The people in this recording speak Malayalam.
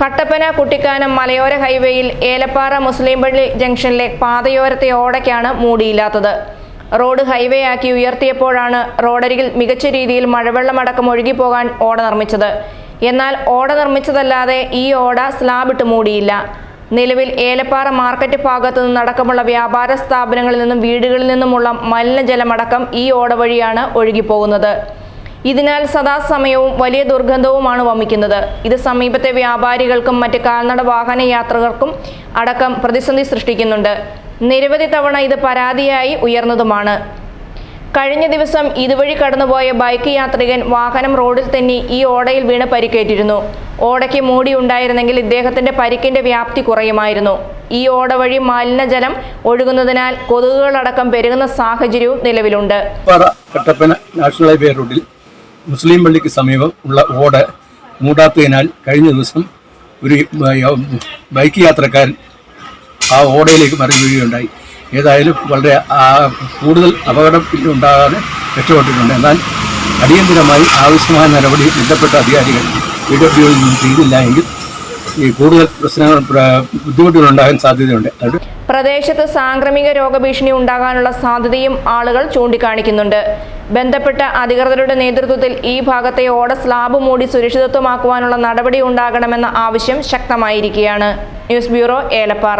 കട്ടപ്പന കുട്ടിക്കാനം മലയോര ഹൈവേയിൽ ഏലപ്പാറ മുസ്ലിം പള്ളി ജംഗ്ഷനിലെ പാതയോരത്തെ ഓടയ്ക്കാണ് മൂടിയില്ലാത്തത്. റോഡ് ഹൈവേ ആക്കി ഉയർത്തിയപ്പോഴാണ് റോഡരികിൽ മികച്ച രീതിയിൽ മഴവെള്ളമടക്കം ഒഴുകിപ്പോകാൻ ഓട നിർമ്മിച്ചത്. എന്നാൽ ഓട നിർമ്മിച്ചതല്ലാതെ ഈ ഓട സ്ലാബിട്ട് മൂടിയില്ല. നിലവിൽ ഏലപ്പാറ മാർക്കറ്റ് ഭാഗത്തു നിന്നടക്കമുള്ള വ്യാപാര സ്ഥാപനങ്ങളിൽ നിന്നും വീടുകളിൽ നിന്നുമുള്ള മലിനജലമടക്കം ഈ ഓട വഴിയാണ് ഒഴുകിപ്പോകുന്നത്. ഇതിനാൽ സദാസമയവും വലിയ ദുർഗന്ധവുമാണ് വമിക്കുന്നത്. ഇത് സമീപത്തെ വ്യാപാരികൾക്കും മറ്റ് കാൽനട വാഹന യാത്രികർക്കും അടക്കം പ്രതിസന്ധി സൃഷ്ടിക്കുന്നുണ്ട്. നിരവധി തവണ ഇത് പരാതിയായി ഉയർന്നതുമാണ്. കഴിഞ്ഞ ദിവസം ഇതുവഴി കടന്നുപോയ ബൈക്ക് യാത്രികൻ വാഹനം റോഡിൽ തന്നെ ഈ ഓടയിൽ വീണ് പരിക്കേറ്റിരുന്നു. ഓടയ്ക്ക് മൂടി ഉണ്ടായിരുന്നെങ്കിൽ ഇദ്ദേഹത്തിന്റെ പരിക്കിന്റെ വ്യാപ്തി കുറയുമായിരുന്നു. ഈ ഓട വഴി മാലിന്യജലം ഒഴുകുന്നതിനാൽ കൊതുകുകളടക്കം പെരുകുന്ന സാഹചര്യവും നിലവിലുണ്ട്. നാഷണൽ ഹൈവേ റോഡിൽ മുസ്ലിം പള്ളിക്ക് സമീപം ഉള്ള ഓട് മൂടാത്തതിനാൽ കഴിഞ്ഞ ദിവസം ഒരു ബൈക്ക് യാത്രക്കാരൻ ആ ഓടയിലേക്ക് മറിഞ്ഞു വീഴുകയുണ്ടായി ഏതായാലും വളരെ കൂടുതൽ അപകടം ഉണ്ടാകാതെ രക്ഷപ്പെട്ടിട്ടുണ്ട്. എന്നാൽ അടിയന്തിരമായി ആവശ്യമായ നടപടി ബന്ധപ്പെട്ട അധികാരികൾ ഡബ്ല്യുവിൽ നിന്നും ചെയ്തില്ല എങ്കിൽ കൂടുതൽ പ്രശ്നങ്ങൾ പ്ര- ബുദ്ധിമുട്ടുകൾ ഉണ്ടാകാൻ സാധ്യതയുണ്ട്. പ്രദേശത്ത് സാംക്രമിക രോഗഭീഷണി ഉണ്ടാകാനുള്ള സാധ്യതയും ആളുകൾ ചൂണ്ടിക്കാണിക്കുന്നുണ്ട്. ബന്ധപ്പെട്ട അധികൃതരുടെ നേതൃത്വത്തിൽ ഈ ഭാഗത്തെ ഓട സ്ലാബ് മൂടി സുരക്ഷിതത്വമാക്കുവാനുള്ള നടപടി ഉണ്ടാകണമെന്ന ആവശ്യം ശക്തമായിരിക്കുകയാണ്. News bureau Elappara.